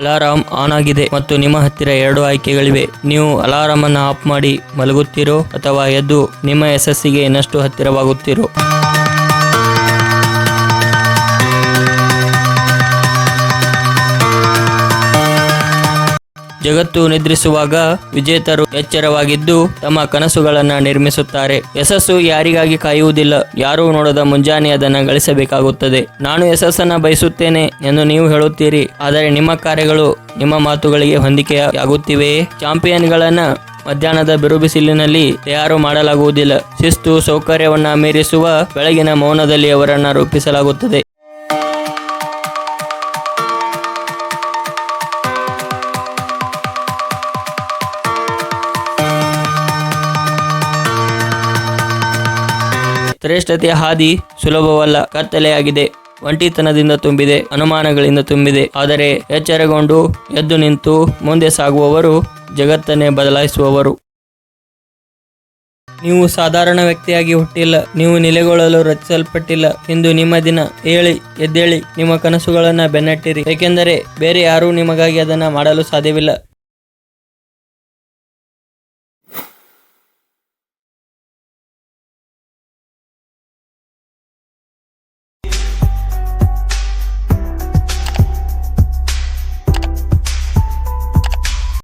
Alarm on ಆಗಿದೆ ಮತ್ತು ನಿಮ್ಮ ಹತ್ತಿರ ಎರಡು ಆಯ್ಕೆಗಳಿವೆ. ನೀವು ಅಲಾರಾಮ್ ಅನ್ನು ಆಫ್ ಮಾಡಿ ಮಲಗುತ್ತೀರೋ ಅಥವಾ ಎದ್ದು ನಿಮ್ಮ ಯಶಸ್ಸಿಗೆ ಇನ್ನಷ್ಟು ಹತ್ತಿರವಾಗುತ್ತೀರೋ? ಜಗತ್ತು ನಿದ್ರಿಸುವಾಗ ವಿಜೇತರು ಎಚ್ಚರವಾಗಿದ್ದು ತಮ್ಮ ಕನಸುಗಳನ್ನ ನಿರ್ಮಿಸುತ್ತಾರೆ. ಯಶಸ್ಸು ಯಾರಿಗಾಗಿ ಕಾಯುವುದಿಲ್ಲ, ಯಾರೂ ನೋಡದ ಮುಂಜಾನೆ ಅದನ್ನ ಗಳಿಸಬೇಕಾಗುತ್ತದೆ. ನಾನು ಯಶಸ್ಸನ್ನ ಬಯಸುತ್ತೇನೆ ಎಂದು ನೀವು ಹೇಳುತ್ತೀರಿ, ಆದರೆ ನಿಮ್ಮ ಕಾರ್ಯಗಳು ನಿಮ್ಮ ಮಾತುಗಳಿಗೆ ಹೊಂದಿಕೆಯಾಗುತ್ತಿವೆಯೇ ಚಾಂಪಿಯನ್ಗಳನ್ನ ಮಧ್ಯಾಹ್ನದ ಬಿರುಬಿಸಿಲಿನಲ್ಲಿ ತಯಾರು ಮಾಡಲಾಗುವುದಿಲ್ಲ. ಶಿಸ್ತು ಸೌಕರ್ಯವನ್ನ ಮೀರಿಸುವ ಬೆಳಗಿನ ಮೌನದಲ್ಲಿ ಅವರನ್ನ ರೂಪಿಸಲಾಗುತ್ತದೆ. ಶ್ರೇಷ್ಠತೆಯ ಹಾದಿ ಸುಲಭವಲ್ಲ, ಕತ್ತಲೆಯಾಗಿದೆ. ಒಂಟಿತನದಿಂದ ತುಂಬಿದೆ, ಅನುಮಾನಗಳಿಂದ ತುಂಬಿದೆ. ಆದರೆ ಎಚ್ಚರಗೊಂಡು ಎದ್ದು ನಿಂತು ಮುಂದೆ ಸಾಗುವವರು, ಜಗತ್ತನ್ನೇ ಬದಲಾಯಿಸುವವರು. ನೀವು ಸಾಧಾರಣ ವ್ಯಕ್ತಿಯಾಗಿ ಹುಟ್ಟಿಲ್ಲ, ನೀವು ನೆಲೆಗೊಳ್ಳಲು ರಚಿಸಲ್ಪಟ್ಟಿಲ್ಲ. ಇಂದು ನಿಮ್ಮ ದಿನ ಹೇಳಿ ಎದ್ದೇಳಿ, ನಿಮ್ಮ ಕನಸುಗಳನ್ನು ಬೆನ್ನಟ್ಟಿರಿ. ಏಕೆಂದರೆ ಬೇರೆ ಯಾರೂ ನಿಮಗಾಗಿ ಅದನ್ನ ಮಾಡಲು ಸಾಧ್ಯವಿಲ್ಲ.